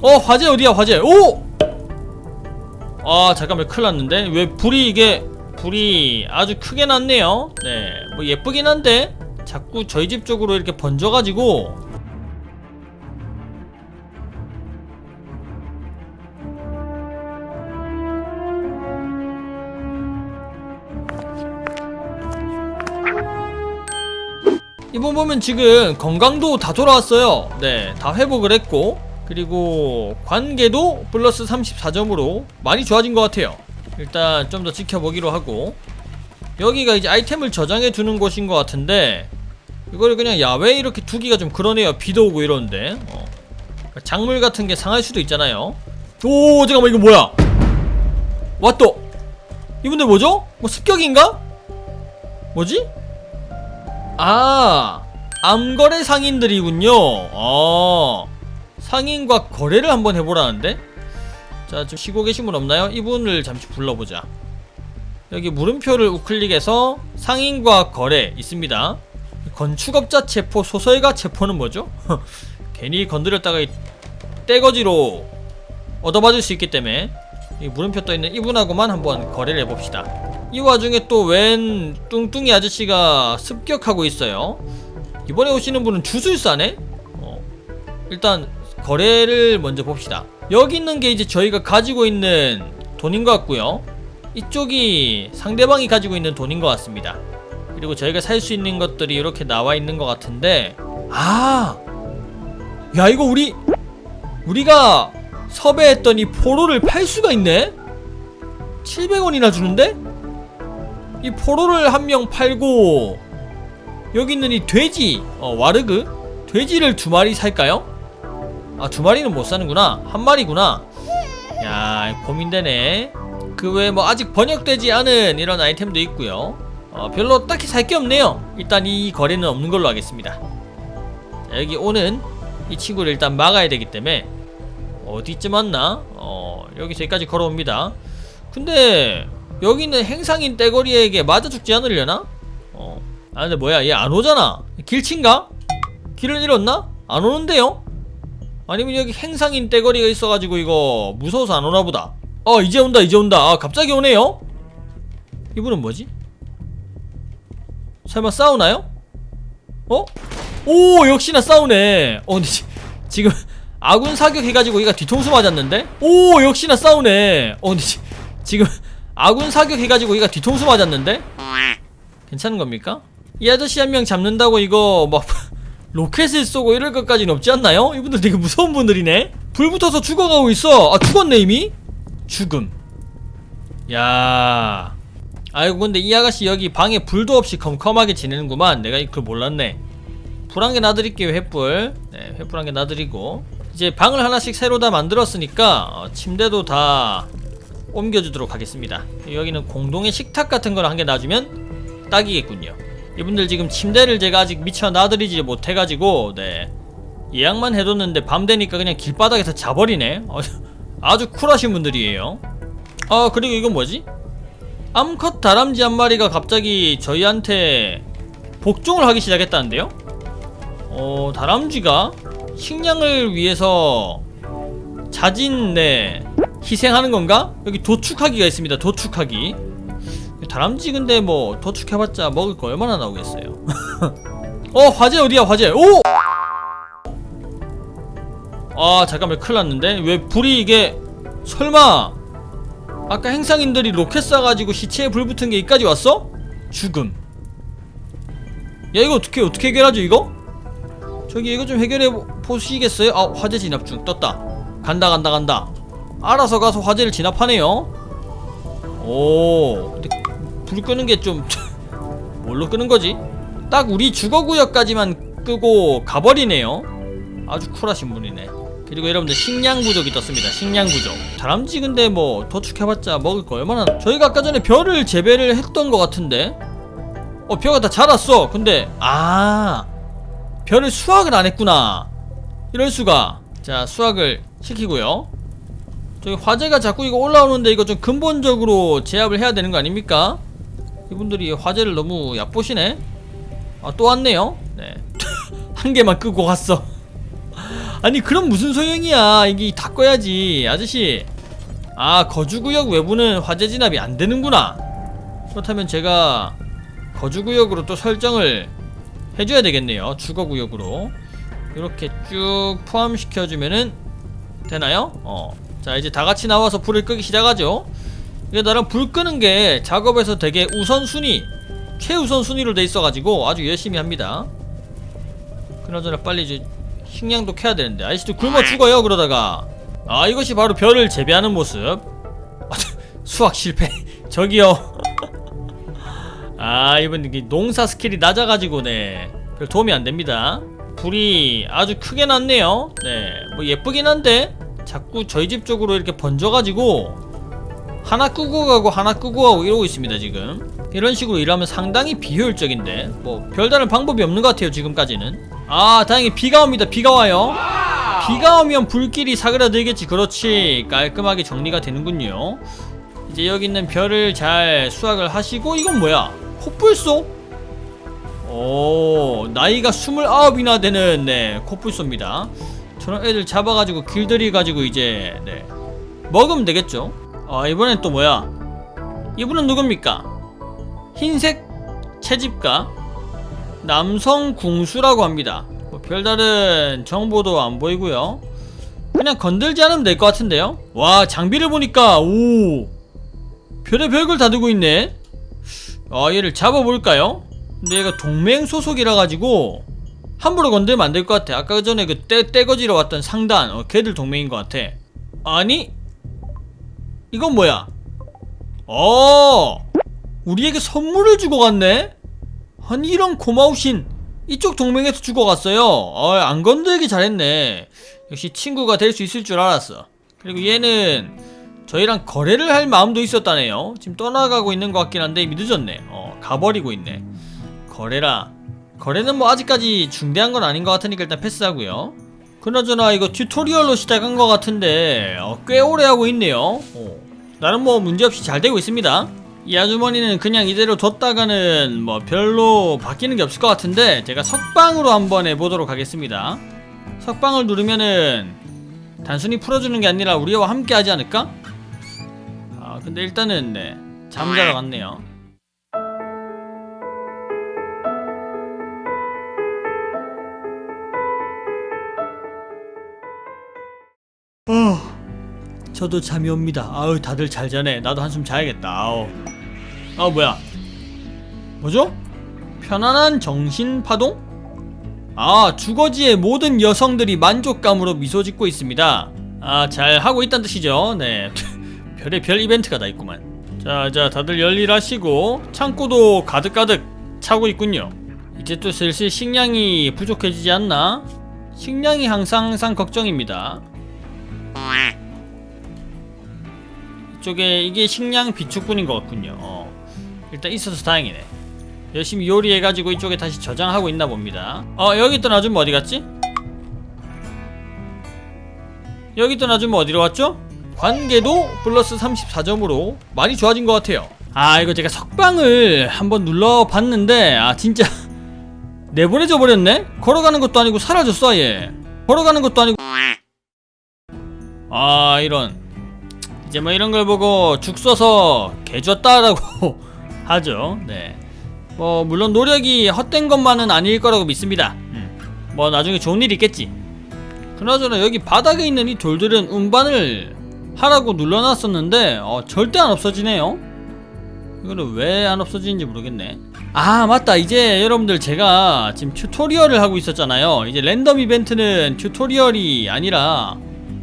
어 화재 어디야 화재? 오! 아 잠깐만 큰일 났는데? 왜 불이 이게 불이 아주 크게 났네요? 네뭐 예쁘긴 한데 자꾸 저희 집 쪽으로 이렇게 번져가지고. 이번 보면 지금 건강도 다 돌아왔어요. 네, 다 회복을 했고 그리고 관계도 플러스 34점으로 많이 좋아진 것 같아요. 일단 좀 더 지켜보기로 하고 여기가 이제 아이템을 저장해 두는 곳인 것 같은데 이걸 그냥 야외에 이렇게 두기가 좀 그러네요. 비도 오고 이러는데 어. 작물 같은 게 상할 수도 있잖아요. 오 잠깐만 이거 뭐야? 왔다. 이분들 뭐죠? 뭐 습격인가? 뭐지? 아, 암거래 상인들이군요. 아, 상인과 거래를 한번 해보라는데? 자, 좀 쉬고 계신 분 없나요? 이분을 잠시 불러보자. 여기 물음표를 우클릭해서 상인과 거래 있습니다. 건축업자 체포, 소설가 체포는 뭐죠? 괜히 건드렸다가 이 떼거지로 얻어맞을 수 있기 때문에 이 물음표 떠있는 이분하고만 한번 거래를 해봅시다. 이 와중에 또 웬 뚱뚱이 아저씨가 습격하고 있어요. 이번에 오시는 분은 주술사네? 어, 일단 거래를 먼저 봅시다. 여기 있는 게 이제 저희가 가지고 있는 돈인 것 같고요. 이쪽이 상대방이 가지고 있는 돈인 것 같습니다. 그리고 저희가 살 수 있는 것들이 이렇게 나와 있는 것 같은데 아! 야 이거 우리 우리가 섭외했더니 포로를 팔 수가 있네? 700원이나 주는데? 이 포로를 한 명 팔고 여기 있는 이 돼지 어, 와르그 돼지를 두 마리 살까요? 아 두 마리는 못 사는구나 한 마리구나 야 고민되네 그 외에 뭐 아직 번역되지 않은 이런 아이템도 있고요 어, 별로 딱히 살 게 없네요 일단 이 거래는 없는 걸로 하겠습니다 자, 여기 오는 이 친구를 일단 막아야 되기 때문에 어디쯤 왔나? 어 여기서 여기까지 걸어옵니다 근데 여기는 행상인 떼거리에게 맞아 죽지 않으려나? 어. 아 근데 뭐야 얘 안 오잖아 길친가? 길을 잃었나? 안 오는데요? 아니면 여기 행상인 떼거리가 있어가지고 이거 무서워서 안 오나 보다 어 이제 온다 이제 온다 아 갑자기 오네요? 이분은 뭐지? 설마 싸우나요? 어? 오 역시나 싸우네 어 근데 지, 지금 아군 사격해가지고 얘가 뒤통수 맞았는데? 오 역시나 싸우네 어 근데 지, 지금 아군 사격해가지고 얘가 뒤통수 맞았는데? 괜찮은 겁니까? 이 아저씨 한 명 잡는다고 이거 막 로켓을 쏘고 이럴 것까지는 없지 않나요? 이분들 되게 무서운 분들이네. 불 붙어서 죽어가고 있어. 아 죽었네 이미? 죽음. 야. 아이고 근데 이 아가씨 여기 방에 불도 없이 컴컴하게 지내는구만. 내가 그걸 몰랐네. 불 한 개 놔드릴게요 횃불. 네 횃불 한 개 놔드리고. 이제 방을 하나씩 새로 다 만들었으니까 어, 침대도 다 옮겨주도록 하겠습니다. 여기는 공동의 식탁 같은 걸 한 개 놔주면 딱이겠군요 이분들 지금 침대를 제가 아직 미처 놔드리지 못해가지고 네 예약만 해뒀는데 밤 되니까 그냥 길바닥에서 자버리네 어, 아주 쿨하신 분들이에요 아 그리고 이건 뭐지? 암컷 다람쥐 한 마리가 갑자기 저희한테 복종을 하기 시작했다는데요? 어 다람쥐가 식량을 위해서 자진 네 희생하는 건가? 여기 도축하기가 있습니다. 도축하기. 다람쥐 근데 뭐 도축해봤자 먹을 거 얼마나 나오겠어요. 어 화재 어디야 화재? 오! 아 잠깐만 큰일 났는데 왜 불이 이게 설마 아까 행상인들이 로켓 쏴가지고 시체에 불 붙은 게 여기까지 왔어? 죽음. 야 이거 어떻게 어떻게 해결하죠 이거? 저기 이거 좀 해결해 보- 보시겠어요? 아 화재 진압 중 떴다. 간다 간다 간다. 알아서 가서 화재를 진압하네요. 오, 근데 불 끄는 게 좀 뭘로 끄는 거지? 딱 우리 주거 구역까지만 끄고 가버리네요. 아주 쿨하신 분이네. 그리고 여러분들 식량 부족이 떴습니다. 식량 부족. 다람쥐 근데 뭐 도축해봤자 먹을 거 얼마나? 저희가 아까 전에 벼를 재배를 했던 것 같은데. 어 벼가 다 자랐어. 근데 아 벼를 수확을 안 했구나. 이럴 수가. 자 수확을 시키고요. 저기 화재가 자꾸 이거 올라오는데 이거 좀 근본적으로 제압을 해야 되는 거 아닙니까? 이분들이 화재를 너무 얕보시네. 아 또 왔네요. 네. 한 개만 끄고 갔어. 아니 그럼 무슨 소용이야 이게 다 꺼야지 아저씨 아 거주구역 외부는 화재 진압이 안 되는구나 그렇다면 제가 거주구역으로 또 설정을 해줘야 되겠네요 주거구역으로 이렇게 쭉 포함시켜주면은 되나요? 어. 자 이제 다 같이 나와서 불을 끄기 시작하죠 이게 나름 불 끄는 게 작업에서 되게 우선순위 최우선 순위로 돼 있어가지고 아주 열심히 합니다. 그나저나 빨리 이제 식량도 캐야 되는데. 아저씨도 굶어 죽어요 그러다가. 아 이것이 바로 별을 재배하는 모습. 아, 수학 실패. 저기요. 아 이번 농사 스킬이 낮아가지고 네 별 도움이 안 됩니다. 불이 아주 크게 났네요. 네뭐 예쁘긴 한데 자꾸 저희 집 쪽으로 이렇게 번져가지고 하나 끄고 가고 하나 끄고 가고 이러고 있습니다 지금. 이런 식으로 일하면 상당히 비효율적인데 뭐 별다른 방법이 없는 것 같아요 지금까지는. 아 다행히 비가 옵니다 비가 와요. 비가 오면 불길이 사그라들겠지. 그렇지. 깔끔하게 정리가 되는군요. 이제 여기 있는 별을 잘 수확을 하시고 이건 뭐야? 코뿔소? 오 나이가 29이나 되는 네 코뿔소입니다. 저런 애들 잡아가지고 길들이 가지고 이제 네 먹으면 되겠죠 아 이번엔 또 뭐야? 이분은 누굽니까? 흰색 채집가? 남성 궁수라고 합니다. 뭐 별다른 정보도 안 보이고요. 그냥 건들지 않으면 될 것 같은데요? 와 장비를 보니까 오! 별의 별걸 다 들고 있네. 아 얘를 잡아볼까요? 근데 얘가 동맹 소속이라 가지고 함부로 건들면 안 될 것 같아. 아까 전에 그 떼, 떼거지러 왔던 상단. 어, 걔들 동맹인 것 같아. 아니 이건 뭐야? 어 우리에게 선물을 주고 갔네? 아니 이런 고마우신 이쪽 동맹에서 주고 갔어요. 어, 안 건들기 잘했네. 역시 친구가 될 수 있을 줄 알았어. 그리고 얘는 저희랑 거래를 할 마음도 있었다네요. 지금 떠나가고 있는 것 같긴 한데 이미 늦었네. 어 가버리고 있네. 거래라. 거래는 뭐 아직까지 중대한 건 아닌 것 같으니까 일단 패스하고요 그나저나 이거 튜토리얼로 시작한 것 같은데 어, 꽤 오래 하고 있네요. 어, 나름 뭐 문제없이 잘 되고 있습니다. 이 아주머니는 그냥 이대로 뒀다가는 뭐 별로 바뀌는 게 없을 것 같은데 제가 석방으로 한번 해보도록 하겠습니다. 석방을 누르면은 단순히 풀어주는 게 아니라 우리와 함께 하지 않을까? 아 근데 일단은 네 잠자러 갔네요 어. 저도 잠이 옵니다. 아우 다들 잘 자네. 나도 한숨 자야겠다. 아우. 아 뭐야? 뭐죠? 편안한 정신 파동? 아 주거지의 모든 여성들이 만족감으로 미소 짓고 있습니다. 아 잘 하고 있다는 뜻이죠. 네. 별의 별 이벤트가 다 있구만. 자자 다들 열일하시고 창고도 가득가득 차고 있군요. 이제 또 슬슬 식량이 부족해지지 않나? 식량이 항상 항상 걱정입니다 이쪽에 이게 식량 비축분인 것 같군요 어. 일단 있어서 다행이네 열심히 요리해가지고 이쪽에 다시 저장하고 있나 봅니다 어 여기 있던 아줌마 어디 갔지? 여기 있던 아줌마 어디로 왔죠? 관계도 플러스 34점으로 많이 좋아진 것 같아요 아 이거 제가 석방을 한번 눌러봤는데 아 진짜 내보내져 버렸네? 걸어가는 것도 아니고 사라졌어 아예 걸어가는 것도 아니고 아 이런 이제 뭐 이런 걸 보고 죽 써서 개줬다라고 하죠 네뭐 물론 노력이 헛된 것만은 아닐 거라고 믿습니다. 음. 뭐 나중에 좋은 일 있겠지. 그나저나 여기 바닥에 있는 이 돌들은 운반을 하라고 눌러놨었는데 어, 절대 안 없어지네요. 이거는 왜 안 없어지는지 모르겠네. 아 맞다 이제 여러분들 제가 지금 튜토리얼을 하고 있었잖아요. 이제 랜덤 이벤트는 튜토리얼이 아니라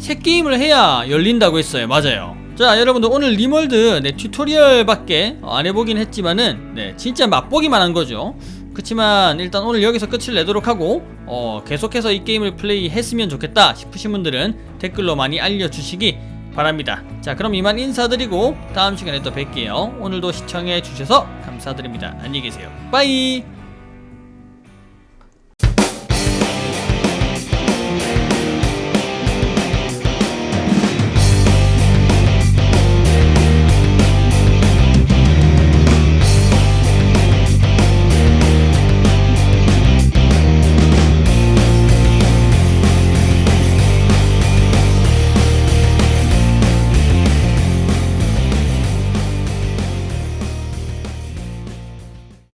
새 게임을 해야 열린다고 했어요. 맞아요. 자 여러분들 오늘 리멀드 네, 튜토리얼밖에 어, 안 해보긴 했지만은 네, 진짜 맛보기만 한 거죠. 그치만 일단 오늘 여기서 끝을 내도록 하고 어, 계속해서 이 게임을 플레이했으면 좋겠다 싶으신 분들은 댓글로 많이 알려주시기 바랍니다. 자 그럼 이만 인사드리고 다음 시간에 또 뵐게요. 오늘도 시청해 주셔서 감사드립니다. 안녕히 계세요. 빠이